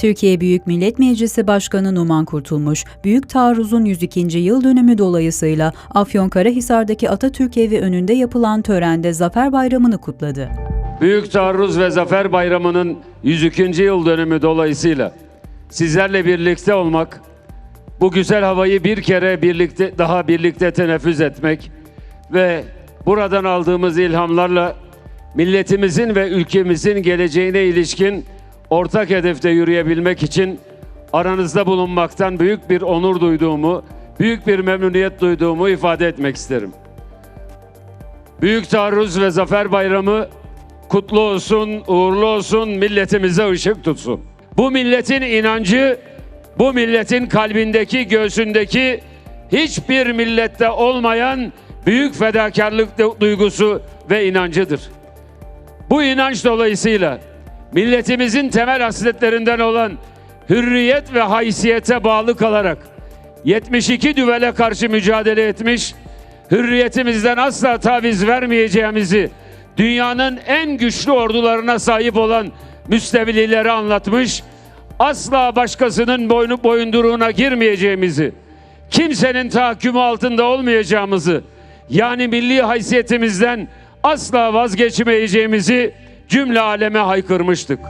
Türkiye Büyük Millet Meclisi Başkanı Numan Kurtulmuş, Büyük Taarruz'un 102. yıl dönümü dolayısıyla Afyonkarahisar'daki Atatürk Evi önünde yapılan törende Zafer Bayramı'nı kutladı. Büyük Taarruz ve Zafer Bayramı'nın 102. yıl dönümü dolayısıyla sizlerle birlikte olmak, bu güzel havayı bir kere birlikte daha birlikte teneffüs etmek ve buradan aldığımız ilhamlarla milletimizin ve ülkemizin geleceğine ilişkin ortak hedefte yürüyebilmek için aranızda bulunmaktan büyük bir onur duyduğumu, büyük bir memnuniyet duyduğumu ifade etmek isterim. Büyük Taarruz ve Zafer Bayramı kutlu olsun, uğurlu olsun, milletimize ışık tutsun. Bu milletin inancı, bu milletin kalbindeki, göğsündeki hiçbir millette olmayan büyük fedakarlık du- duygusu ve inancıdır. Bu inanç dolayısıyla milletimizin temel hasletlerinden olan hürriyet ve haysiyete bağlı kalarak 72 düvele karşı mücadele etmiş, hürriyetimizden asla taviz vermeyeceğimizi dünyanın en güçlü ordularına sahip olan müstevililere anlatmış, asla başkasının boynu boyunduruğuna girmeyeceğimizi, kimsenin tahakkümü altında olmayacağımızı, yani milli haysiyetimizden asla vazgeçmeyeceğimizi cümle aleme haykırmıştık.